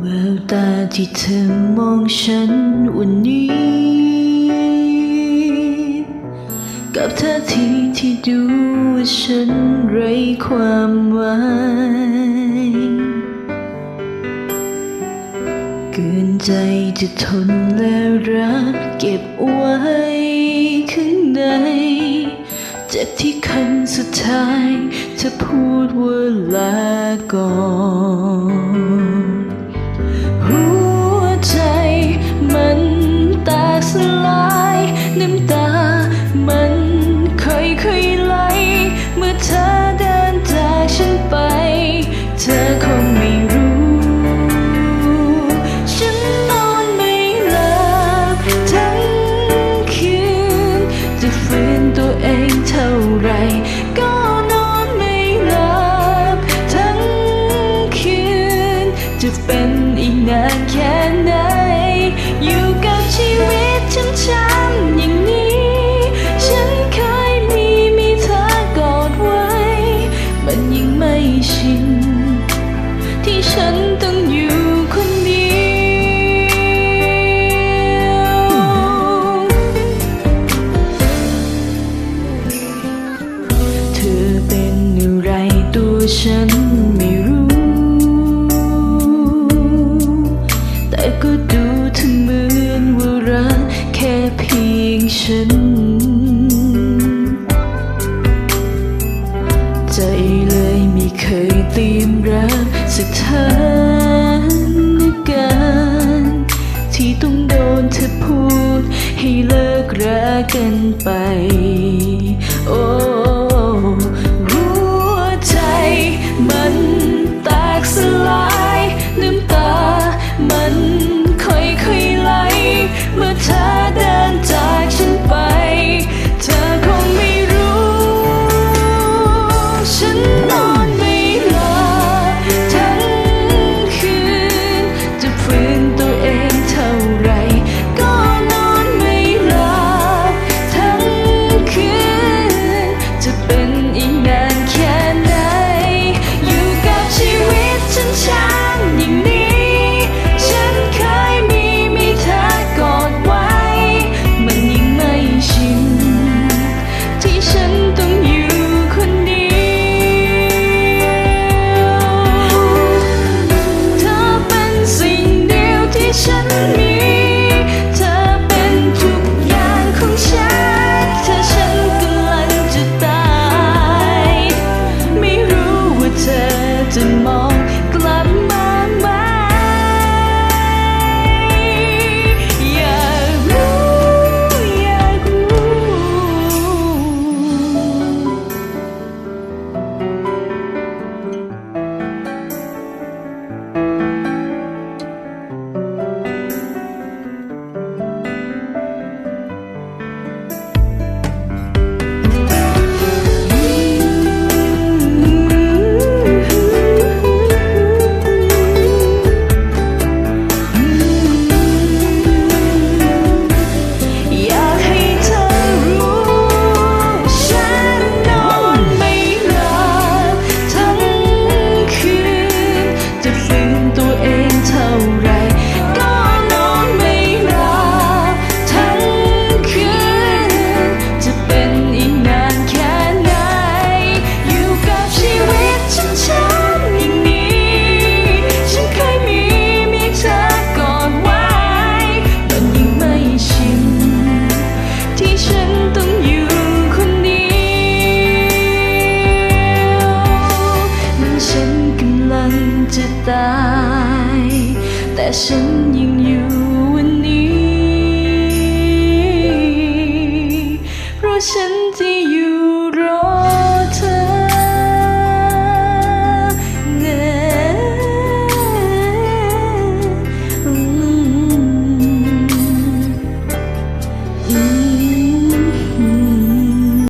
แววตาที่เธอมองฉันวันนี้ ที่ดูว่าฉันไรความหมายเกินใจจะทนและรักเก็บไว้ข้างในเจ็บที่คำสุดท้ายจะพูดว่าลาก่อนหัวใจมัน ไม่ชิน ที่ฉันต้องอยู่คนเดียวเธอเป็นอะไรตัวฉันไม่รู้ แต่ก็ดูเธอเหมือนว่ารักแค่เพียงฉัน ใจเลยไม่เคยเตรียมรับสัถานการณ์ที่ต้องโดนเธอพูดให้เลิกรักกันไป โอ้ 是